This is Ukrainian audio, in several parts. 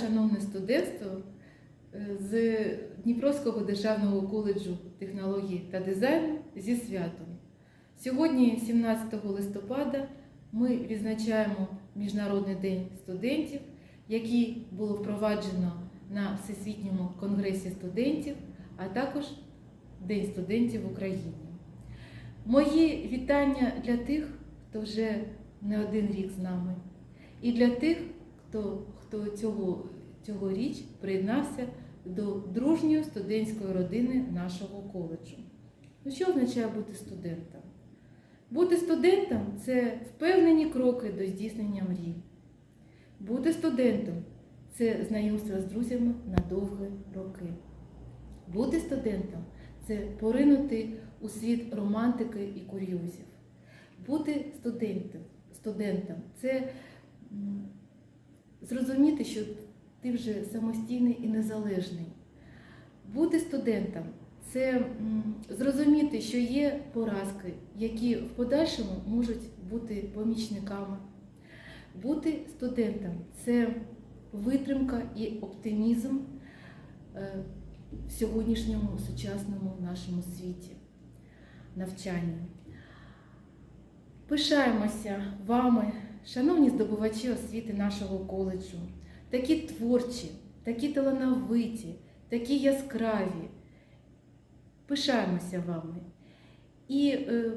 шановне студентство е, з Дніпровського державного коледжу технологій та дизайну зі святом. Сьогодні, 17 листопада, ми відзначаємо Міжнародний день студентів, який було впроваджено на Всесвітньому конгресі студентів, а також День студентів України. Мої вітання для тих, хто вже не один рік з нами, і для тих, хто, хто цього, цьогоріч приєднався до дружньої студентської родини нашого коледжу. Ну, що означає бути студентом? Бути студентом це впевнені кроки до здійснення мрій. Бути студентом це знайомство з друзями на довгі роки. Бути студентом це поринути у світ романтики і курйозів. Бути студентом, студентом це зрозуміти, що ти вже самостійний і незалежний. Бути студентом це зрозуміти, що є поразки, які в подальшому можуть бути помічниками. Бути студентом це витримка і оптимізм е, в сьогоднішньому сучасному нашому світі навчання. Пишаємося вами, шановні здобувачі освіти нашого коледжу, такі творчі, такі талановиті, такі яскраві. Пишаємося вами. І е,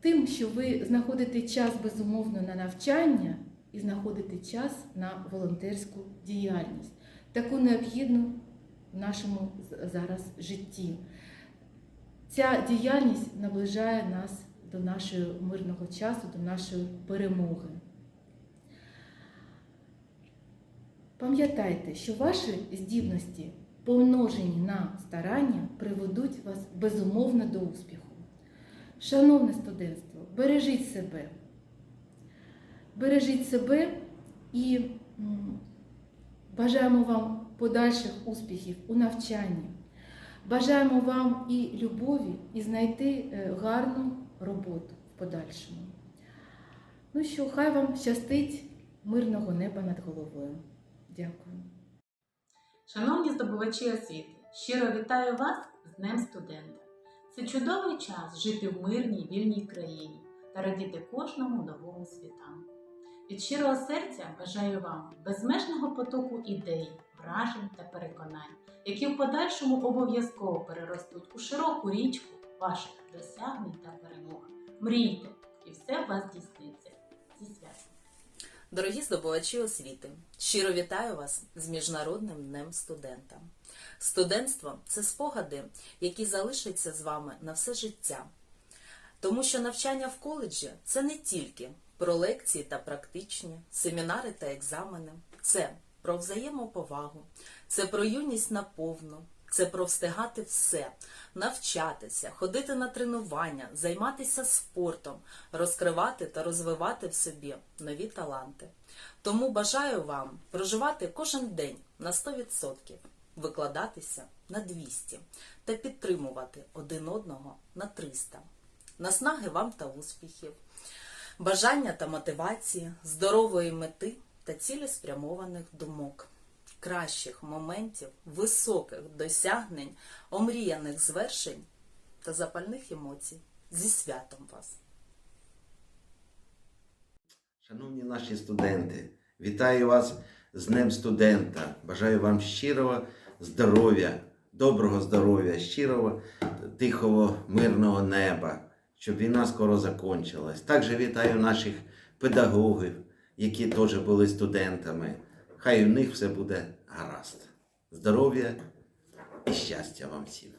тим, що ви знаходите час безумовно на навчання і знаходите час на волонтерську діяльність, таку необхідну в нашому зараз житті. Ця діяльність наближає нас до нашого мирного часу, до нашої перемоги. Пам'ятайте, що ваші здібності, помножені на старання, приведуть вас безумовно до успіху. Шановне студентство, бережіть себе. Бережіть себе і бажаємо вам подальших успіхів у навчанні. Бажаємо вам і любові, і знайти е, гарну роботу в подальшому. Ну що, хай вам щастить мирного неба над головою. Дякую. Шановні здобувачі освіти, щиро вітаю вас з Днем студента. Це чудовий час жити в мирній вільній країні та радіти кожному новому світанку. Від щирого серця бажаю вам безмежного потоку ідей, вражень та переконань, які в подальшому обов'язково переростуть у широку річку ваших досягнень. Мрійте, і все в вас здійсниться. Зі святом! Дорогі здобувачі освіти, щиро вітаю вас з Міжнародним днем студента. Студентство це спогади, які залишаться з вами на все життя. Тому що навчання в коледжі це не тільки про лекції та практичні, семінари та екзамени, це про взаємоповагу, це про юність наповну, це про встигати все, навчатися, ходити на тренування, займатися спортом, розкривати та розвивати в собі нові таланти. Тому бажаю вам проживати кожен день на 100%, викладатися на 200 та підтримувати один одного на 300. Наснаги вам та успіхів, бажання та мотивації, здорової мети та цілеспрямованих думок, кращих моментів, високих досягнень, омріяних звершень та запальних емоцій. Зі святом вас! Шановні наші студенти, вітаю вас з Днем студента. Бажаю вам щирого здоров'я, доброго здоров'я, щирого, тихого, мирного неба, щоб війна скоро закінчилась. Також вітаю наших педагогів, які теж були студентами. Хай у них все буде гаразд. Здоров'я і щастя вам всім.